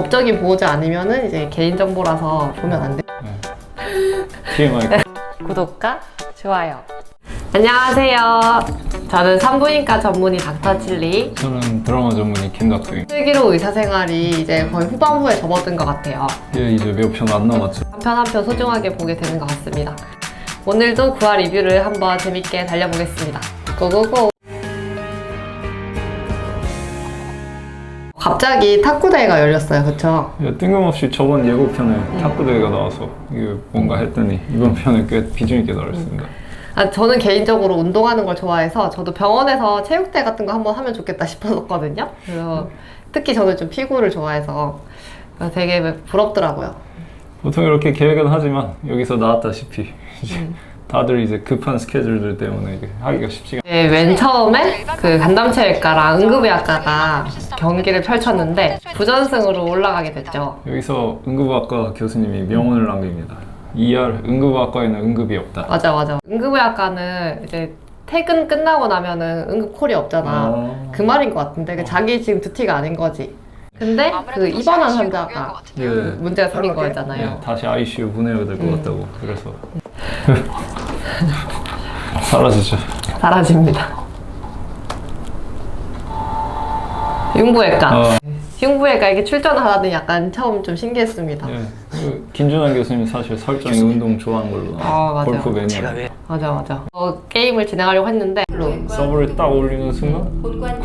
법적인 보호자 아니면은 이제 개인 정보라서 보면 안 돼. TMI. 구독과 좋아요. 안녕하세요. 저는 산부인과 전문의 닥터 칠리. 저는 드라마 전문의 김닥두입니다. 슬기로 의사 생활이 이제 거의 후반부에 접어든 것 같아요. 예, 이제 몇 편 안 남았죠. 한 편 한 편 소중하게 보게 되는 것 같습니다. 오늘도 구화 리뷰를 한번 재밌게 달려보겠습니다. 고고고! 갑자기 탁구 대회가 열렸어요, 그쵸? 예, 뜬금없이 저번 예고편에 탁구 대회가 나와서 이게 뭔가 했더니 이번 편에 꽤 비중 있게 나왔습니다. 아, 저는 개인적으로 운동하는 걸 좋아해서 저도 병원에서 체육대 같은 거 한번 하면 좋겠다 싶었거든요. 그래서 특히 저는 좀 피구를 좋아해서 되게 부럽더라고요. 보통 이렇게 계획은 하지만 여기서 나왔다시피 이제 다들 이제 급한 스케줄들 때문에 이게 하기가 쉽지가 네, 맨 처음에 그 간담체외과랑 응급의학과가 경기를 펼쳤는데 부전승으로 올라가게 됐죠. 여기서 응급학과 교수님이 명언을 남깁니다. ER 응급학과에는 응급이 없다. 맞아, 맞아. 응급의학과는 이제 퇴근 끝나고 나면은 응급콜이 없잖아. 아. 그 말인 것 같은데 그 자기 지금 듀티가 아닌 거지. 근데 그 입원한 환자가 예. 문제가 생긴 거였잖아요. 예, 다시 ICU 보내야 될것 음. 같다고 그래서 사라지죠. 사라집니다. 흉부외과. 어, 흉부외과 이게 출전하다니 약간 처음 좀 신기했습니다. 예. 그 김준환 교수님 사실 설정이 운동 좋아하는 걸로 아, 맞아요. 골프 매니아. 맞아, 맞아. 어, 게임을 진행하려고 했는데 서브를 딱 올리는 순간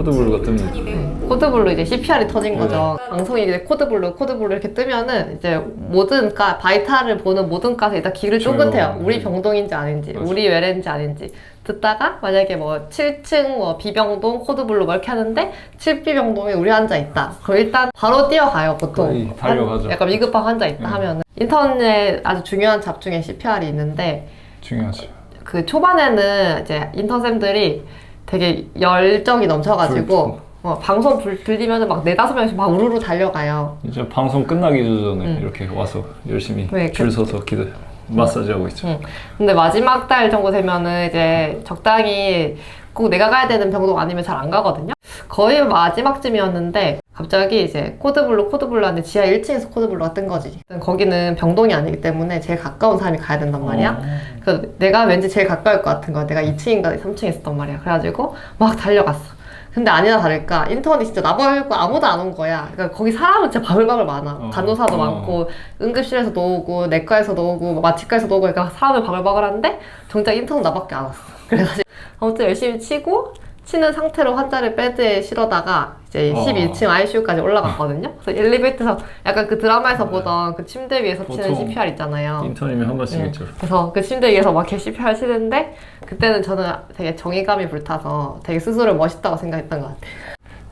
코드블루가 뜹니다. 코드블루 이제 CPR이 터진 거죠. 방송이 이제 코드블루, 코드블루 이렇게 뜨면은 이제 모든 과 바이탈을 보는 모든 과에서 일단 귀를 그렇죠. 쫑긋해요. 우리 병동인지 아닌지, 맞아. 우리 외래인지 아닌지. 듣다가 만약에 뭐 7층 뭐 B병동 코드블루 뭐 이렇게 하는데 7B병동에 우리 환자 있다. 그럼 일단 바로 뛰어가요 보통. 거의 달려가죠. 한- 약간 위급한 환자 있다 네. 하면은 인턴에 아주 중요한 잡 중에 CPR이 있는데 중요하죠. 그 초반에는 이제 인턴쌤들이 되게 열정이 넘쳐가지고 어, 방송 불, 들리면 막 네다섯 명씩 막 우르르 달려가요. 이제 방송 끝나기 전에 음. 이렇게 와서 열심히 네, 줄 서서 기도 마사지 하고 있죠. 응. 근데 마지막 달 정도 되면은 이제 적당히 꼭 내가 가야 되는 병동 아니면 잘 안 가거든요. 거의 마지막쯤이었는데 갑자기 이제 코드블루 코드블루 하는데 지하 1층에서 코드블루가 뜬 거지. 거기는 병동이 아니기 때문에 제일 가까운 사람이 가야 된단 말이야. 어. 그 내가 왠지 제일 가까울 것 같은 거야. 내가 2층인가 3층에 있었단 말이야. 그래가지고 막 달려갔어. 근데 아니나 다를까 인턴이 진짜 나발고 아무도 안 온 거야. 그러니까 거기 사람은 진짜 바글바글 많아. 어. 간호사도 어. 많고 응급실에서 도 오고 내과에서 도 오고 뭐 마취과에서 도 오고 그러니까 사람은 바글바글한데 정작 인턴은 나밖에 안 왔어. 그래가지고 아무튼 열심히 치고 치는 상태로 환자를 베드에 실어다가 이제 어. 12층 ICU까지 올라갔거든요. 그래서 엘리베이터에서 약간 그 드라마에서 보던 그 침대 위에서 치는 보통 CPR 있잖아요. 인턴이면 한 번씩 네. 있죠. 그래서 그 침대 위에서 막 이렇게 CPR 치는데 그때는 저는 되게 정의감이 불타서 되게 스스로 멋있다고 생각했던 것 같아요.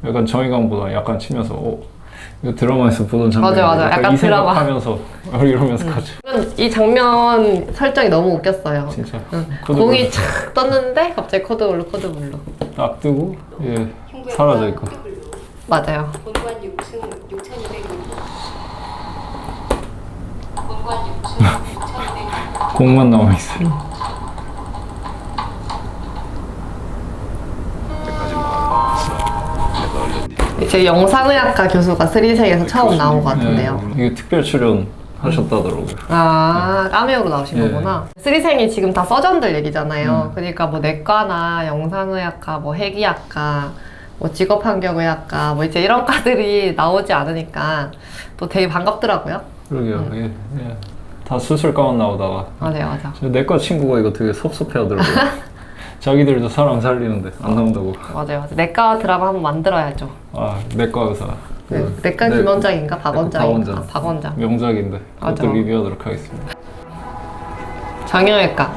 약간 정의감보다 약간 치면서 어, 이거 드라마에서 보던 장면 맞아, 맞아. 약간 이 드라마. 음. 생각하면서 이러면서 가죠. 이 장면 설정이 너무 웃겼어요. 진짜 응. 코드 공이 착 떴는데 갑자기 코드블루 코드블루 딱 뜨고 예 사라져 있고 맞아요. 본관 6층 6,200명. 본관 6층 6,200명. 공만 남아 있어요. 제 영상의학과 교수가 스리생에서 처음 나온 것 같은데요. 예, 이게 특별 출연 하셨다더라고요. 아, 까메오로 나오신 예. 거구나. 스리생이 지금 다 서전들 얘기잖아요. 음. 그러니까 뭐 내과나 영상의학과, 뭐 핵의학과, 뭐 직업환경의학과, 뭐 이제 이런 과들이 나오지 않으니까 또 되게 반갑더라고요. 그러게요. 예, 예. 다 수술 가운 나오다가 맞아요, 맞아. 저 내과 친구가 이거 되게 섭섭해하더라고요. 자기들도 사람 살리는데 안 나온다고. 맞아요, 맞아. 내과 드라마 한번 만들어야죠. 아 내과 의사. 그 내과 네, 김원장인가 박원장인가? 박원장. 아, 박원장. 명작인데 맞아. 그것도 리뷰하도록 하겠습니다. 정형외과.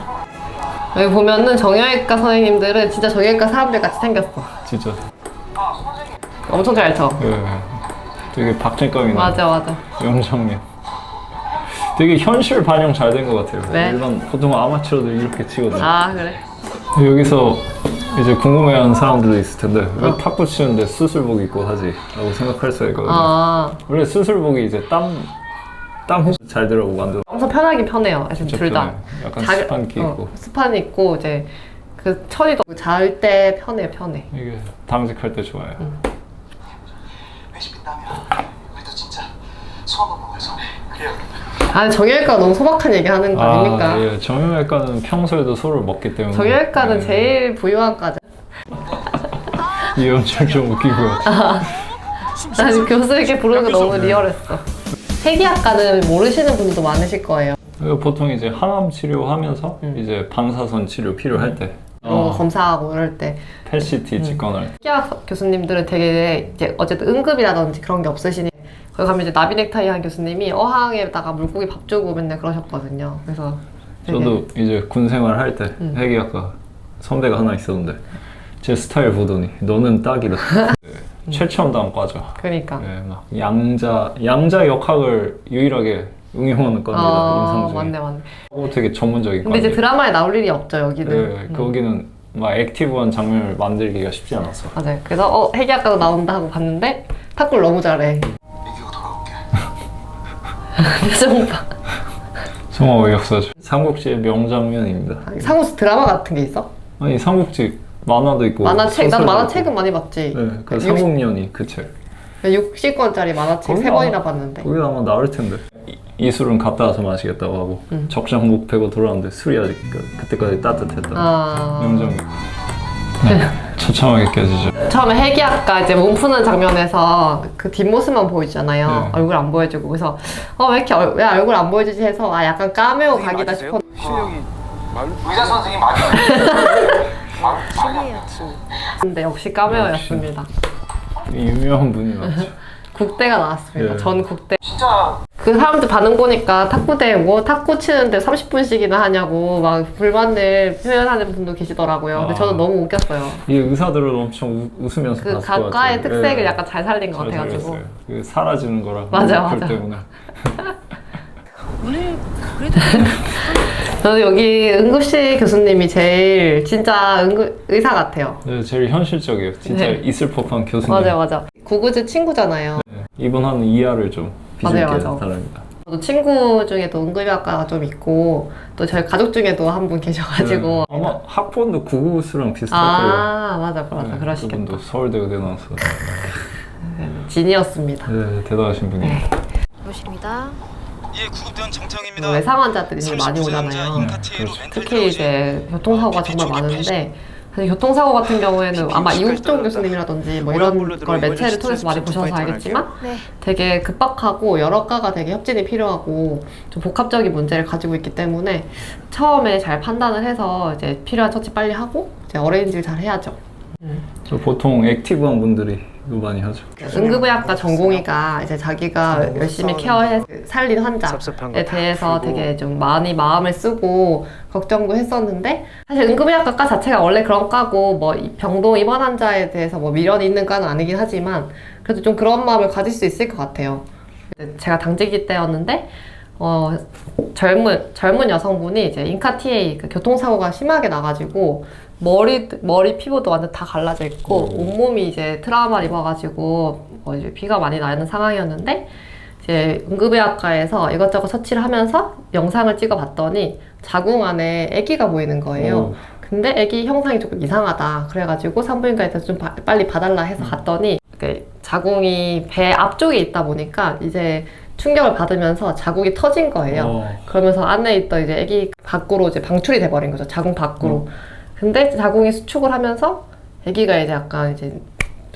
여기 보면은 정형외과 선생님들은 진짜 정형외과 사람들 같이 생겼어. 진짜 엄청 잘 쳐. 예, 되게 박진감이 나. 맞아, 맞아. 영정면. 되게 현실 반영 잘 된 것 같아요. 네. 일반 보통 아마추어들 이렇게 치거든요. 아, 그래? 여기서 이제 궁금해하는 사람들도 있을 텐데 왜 어. 탁구 치는데 수술복 입고 하지? 라고 생각할 수가 있거든요. 아, 원래 수술복이 이제 땀, 땀 흡수 잘 들어오고 만들어. 엄청 편하긴 편해요. 지금 둘 다. 약간 스판기 있고. 어, 스판 있고 이제 그 천이도 잘 때 편해 편해. 이게 당직할 때 좋아요. 음. 회식 끝나면 우리도 진짜 수학원에서 그래요. 아 정형외과 너무 소박한 얘기 하는 거 아닙니까? 아, 예. 정형외과는 평소에도 술을 먹기 때문에 정형외과는 예. 제일 부유한 과죠. 이 연출 좀 웃기고요. 난 교수 이렇게 부르는 거 너무 리얼했어. 세기학과는 모르시는 분도 많으실 거예요. 그 보통 이제 항암 치료하면서 음. 이제 방사선 치료 필요할 때 이런 거 어, 검사하고 이럴 때 펫CT 찍거나 할 때. 세기학 교수님들은 되게 이제 어쨌든 응급이라든지 그런 게 없으시니 거기 가면 이제 나비넥타이 한 교수님이 어항에다가 물고기 밥 주고 맨날 그러셨거든요. 그래서 되게 저도 이제 군 생활 할 때 음. 회계학과 선배가 하나 있었는데 제 스타일 보더니 너는 딱이다. 네, 최첨단 과죠. 그러니까 네, 막 양자 양자 역학을 유일하게 응용하는 과입니다. 어, 중에. 맞네 맞네. 어, 되게 전문적인 근데 이제 과인데. 드라마에 나올 일이 없죠 여기는. 네, 음. 거기는 막 액티브한 장면을 만들기가 쉽지 않았어. 맞아요. 그래서 어 해기학과도 나온다 하고 봤는데 탁구를 너무 잘해. 봐. 정말 어이없어죠. 삼국지의 명장면입니다. 상호스 드라마 같은 게 있어? 아니 삼국지 만화도 있고 만화책 난 소설도 만화책은 있고. 많이 봤지. 네, 그 육- 삼국년이 그 책. 60권짜리 만화책 거기 세 아마- 번이나 봤는데. 거기 아마 나올 텐데. 이, 이 술은 갔다 와서 마시겠다고 하고 음. 적장목 패고 돌아왔는데 술이 아직 그, 그때까지 따뜻했다. 아. 명장면. 네, 처참하게 깨지죠. 처음에 해기학과 이제 몸 푸는 장면에서 그 뒷모습만 보이잖아요. 네. 얼굴 안 보여주고. 그래서 어, 왜 이렇게 얼, 왜 얼굴 안 보여주지 해서 아, 약간 까메오 각이다 싶었는데 실력이 의사 선생님 맞아요. 역시 까메오였습니다. 유명한 분이 맞죠. 국대가 나왔습니다. 예. 전 국대. 진짜 그 사람들 반응 보니까 탁구대 뭐 탁구 치는데 30분씩이나 하냐고 막 불만을 표현하는 분도 계시더라고요. 근데 아. 저는 너무 웃겼어요. 이 의사들은 엄청 우, 웃으면서 그 봤을 것 각과의 같아요. 특색을 예. 약간 잘 살린 것 잘 같아가지고. 살렸어요. 그 사라지는 거라 맞아, 그 맞아. 때문에 저는 여기 응급실 교수님이 제일 진짜 응급 의사 같아요. 네, 제일 현실적이에요. 진짜 네. 있을 법한 교수님. 맞아 맞아. 구구즈 친구잖아요. 네, 이분하는 이하를 좀 비실게 맞아요, 맞아. 바랍니다. 저도 친구 중에도 응급의학과가 좀 있고 또 저희 가족 중에도 한 분 계셔가지고 네, 아마 학번도 구구수랑 비슷할 거예요. 아 맞아 맞아 네, 그러시겠다. 그분도 서울대 의대 나와서 진이었습니다. 네, 대단하신 분이에요. 보십니다. 예, 구급대원 정태영입니다. 외상 환자들이 많이 39세 남자 오잖아요. 네, 특히 들어오신 이제 교통사고가 정말 많은데 사실 교통사고 같은 경우에는 아마 이국종 교수님이라든지 뭐 이런 걸 매체를 통해서 많이 보셔서 알겠지만 네. 되게 급박하고 여러 과가 되게 협진이 필요하고 좀 복합적인 문제를 가지고 있기 때문에 처음에 잘 판단을 해서 이제 필요한 처치 빨리 하고 이제 어레인지를 잘 해야죠. 저 보통 액티브한 분들이 이거 많이 하죠. 응급의학과 전공의가 이제 자기가 열심히 케어해 살린 환자에 거다 대해서 풀고. 되게 좀 많이 마음을 쓰고 걱정도 했었는데 사실 응급의학과 자체가 원래 그런 과고 뭐 이 병동 입원 환자에 대해서 뭐 미련이 있는 과는 아니긴 하지만 그래도 좀 그런 마음을 가질 수 있을 것 같아요. 제가 당직이 때였는데 어, 젊은 젊은 여성분이 이제 인카티에이 그 교통사고가 심하게 나가지고 머리 머리 피부도 완전 다 갈라져 있고 오. 온몸이 이제 트라우마 입어가지고 뭐 이제 피가 많이 나는 상황이었는데 이제 응급의학과에서 이것저것 처치를 하면서 영상을 찍어봤더니 자궁 안에 아기가 보이는 거예요. 오. 근데 아기 형상이 조금 이상하다. 그래가지고 산부인과에서 좀 바- 빨리 봐달라 해서 갔더니 그 자궁이 배 앞쪽에 있다 보니까 이제 충격을 받으면서 자궁이 터진 거예요. 어, 그러면서 안에 있던 이제 아기 밖으로 이제 방출이 돼버린 거죠. 자궁 밖으로. 음. 근데 자궁이 수축을 하면서 아기가 이제 약간 이제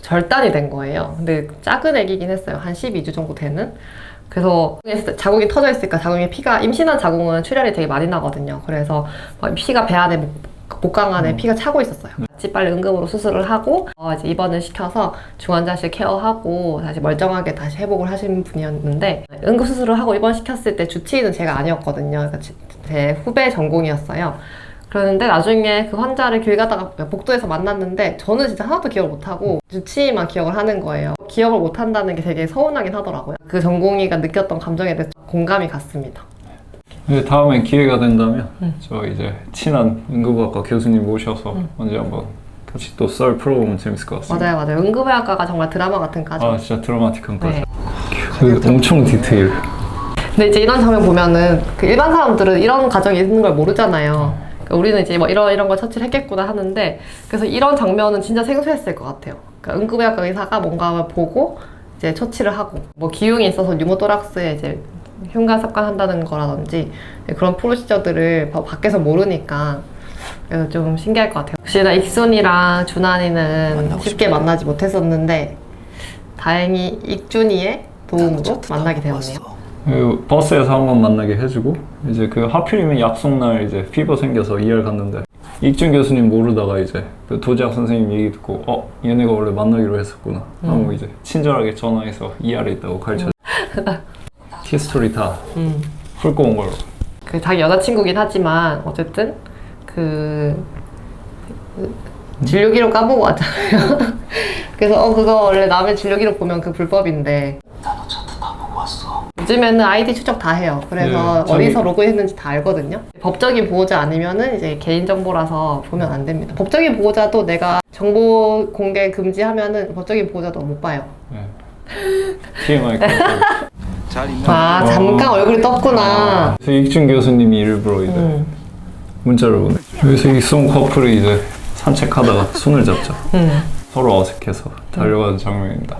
절단이 된 거예요. 근데 작은 아기긴 했어요. 한 12주 정도 되는. 그래서 자궁이 터져 있으니까 자궁에 피가 임신한 자궁은 출혈이 되게 많이 나거든요. 그래서 막 피가 배 안에 목- 목강 안에 음. 피가 차고 있었어요. 같이 빨리 응급으로 수술을 하고 어, 이제 입원을 시켜서 중환자실 케어하고 다시 멀쩡하게 다시 회복을 하신 분이었는데 응급 수술을 하고 입원 시켰을 때 주치의는 제가 아니었거든요. 그러니까 제- 제 후배 전공이었어요. 그러는데 나중에 그 환자를 길 가다가 복도에서 만났는데 저는 진짜 하나도 기억을 못하고 주치의만 기억을 하는 거예요. 기억을 못한다는 게 되게 서운하긴 하더라고요. 그 전공의가 느꼈던 감정에 대해서 공감이 갔습니다. 다음에 기회가 된다면 음. 저 이제 친한 응급학과 교수님 모셔서 언제 한번 같이 또 썰 풀어보면 재밌을 것 같습니다. 맞아요, 맞아요. 응급의학과가 정말 드라마 같은 과죠. 아 진짜 드라마틱한 과죠. 네. 그 엄청 디테일. 근데 이제 이런 장면 보면은 그 일반 사람들은 이런 과정이 있는 걸 모르잖아요. 그러니까 우리는 이제 뭐 이런 이런 걸 처치를 했겠구나 하는데 그래서 이런 장면은 진짜 생소했을 것 같아요. 그러니까 응급의학과 의사가 뭔가를 보고 이제 처치를 하고 뭐 기흉이 있어서 뉴모토락스에 이제 흉관 삽관한다는 거라든지 그런 프로시저들을 바- 밖에서 모르니까 그래서 좀 신기할 것 같아요. 혹시나 익순이랑 준환이는 쉽게 만나지 못했었는데 다행히 익준이의 도움으로 만나게 되었네요. 그 버스에서 한 번 만나게 해주고 이제 그 하필이면 약속 날 이제 피버 생겨서 2월 갔는데 익준 교수님 모르다가 이제 그 도지학 선생님 얘기 듣고 어 얘네가 원래 만나기로 했었구나. 하고 이제 친절하게 전화해서 2알에 있다고 가르쳐 히스토리 다 음. 훑고 온 걸로 그 자기 여자친구긴 하지만 어쨌든 그, 그 진료 기록 까보고 왔잖아요. 그래서 어 그거 원래 남의 진료 기록 보면 그 불법인데. 요즘에는 아이디 추적 다 해요. 그래서 네, 어디서 로그인했는지 다 알거든요. 법적인 보호자 아니면은 이제 개인 정보라서 보면 안 됩니다. 법적인 보호자도 내가 정보 공개 금지하면은 법적인 보호자도 못 봐요. 네. TMI 잘 있나? 아 잠깐 얼굴이 떴구나. 그래서 익준 교수님이 일부러 이제 음. 문자를 보내 여기서 이송 커플이 이제 산책하다가 손을 잡죠 음. 서로 어색해서 달려가는 장면입니다.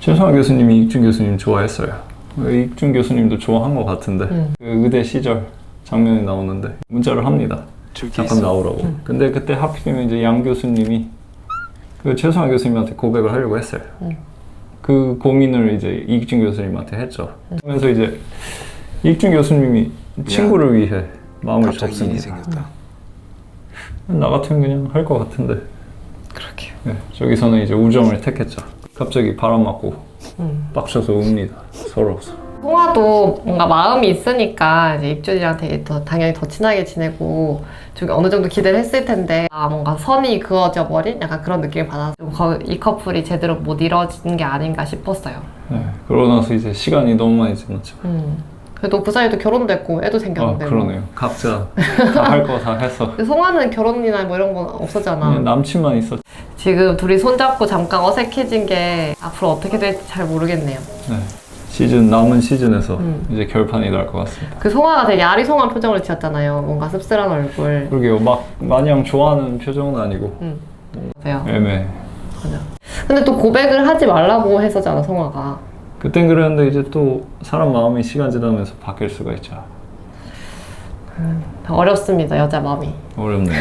최성화 교수님이 익준 교수님 좋아했어요. 익준 교수님도 좋아한 것 같은데 음. 그 의대 시절 장면이 나오는데 문자를 합니다. 잠깐 나오라고. 근데 그때 하필이면 이제 양 교수님이 그 최성화 교수님한테 고백을 하려고 했어요. 음. 그 고민을 이제 익준 교수님한테 했죠. 그러면서 이제 익준 교수님이 친구를 위해 마음을 갑자기 일이 접습니다. 생겼다. 나 같으면 그냥 할 것 같은데 그렇게요. 네, 저기서는 이제 우정을 택했죠. 갑자기 바람 맞고 음. 빡쳐서 웁니다. 서러 송아도 뭔가 마음이 있으니까 이제 입준이랑 되게 더 당연히 더 친하게 지내고 좀 어느 정도 기대를 했을 텐데 아 뭔가 선이 그어져 버린 약간 그런 느낌을 받아서 거- 이 커플이 제대로 못 이뤄진 게 아닌가 싶었어요. 네, 그러고 나서 이제 시간이 너무 많이 지났죠. 음. 그래도 그 사이도 결혼도 했고 애도 아 생겼는데. 뭐. 그러네요. 각자 다 할 거 다 해서 근데 송아는 결혼이나 뭐 이런 건 없었잖아. 그냥 남친만 있었. 지금 둘이 손잡고 잠깐 어색해진 게 앞으로 어떻게 될지 잘 모르겠네요. 네. 시즌 남은 시즌에서 음. 이제 결판이 날 것 같습니다. 그 송아가 되게 아리송한 표정을 지었잖아요. 뭔가 씁쓸한 얼굴. 그러게요. 막 마냥 좋아하는 표정은 아니고 음. 맞아요. 애매. 맞아. 근데 또 고백을 하지 말라고 했었잖아, 성화가. 그땐 그랬는데 이제 또 사람 마음이 시간 지나면서 바뀔 수가 있죠. 어렵습니다, 여자 마음이. 어렵네요.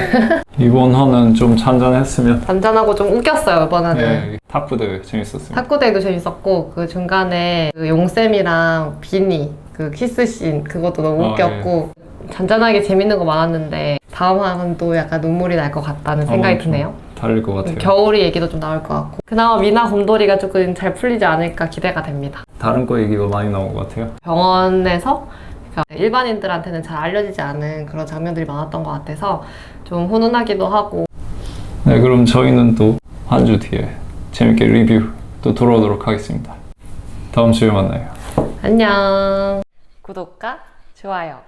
이번 화는 좀 잔잔했으면 잔잔하고 좀 웃겼어요, 이번에는. 네, 탁구 대회 재밌었습니다. 탁구대회도 재밌었고, 그 중간에 그 용쌤이랑 비니, 그 키스씬, 그것도 너무 아, 웃겼고, 잔잔하게 재밌는 거 많았는데, 다음 화는 또 약간 눈물이 날 것 같다는 생각이 아마 좀 드네요. 다를 것 같아요. 겨울이 얘기도 좀 나올 것 같고. 그나마 미나 곰돌이가 조금 잘 풀리지 않을까 기대가 됩니다. 다른 거 얘기가 많이 나온 것 같아요. 병원에서 일반인들한테는 잘 알려지지 않은 그런 장면들이 많았던 것 같아서 좀 훈훈하기도 하고 네, 그럼 저희는 또 한 주 뒤에 재밌게 리뷰 또 돌아오도록 하겠습니다. 다음 주에 만나요. 안녕 구독과 좋아요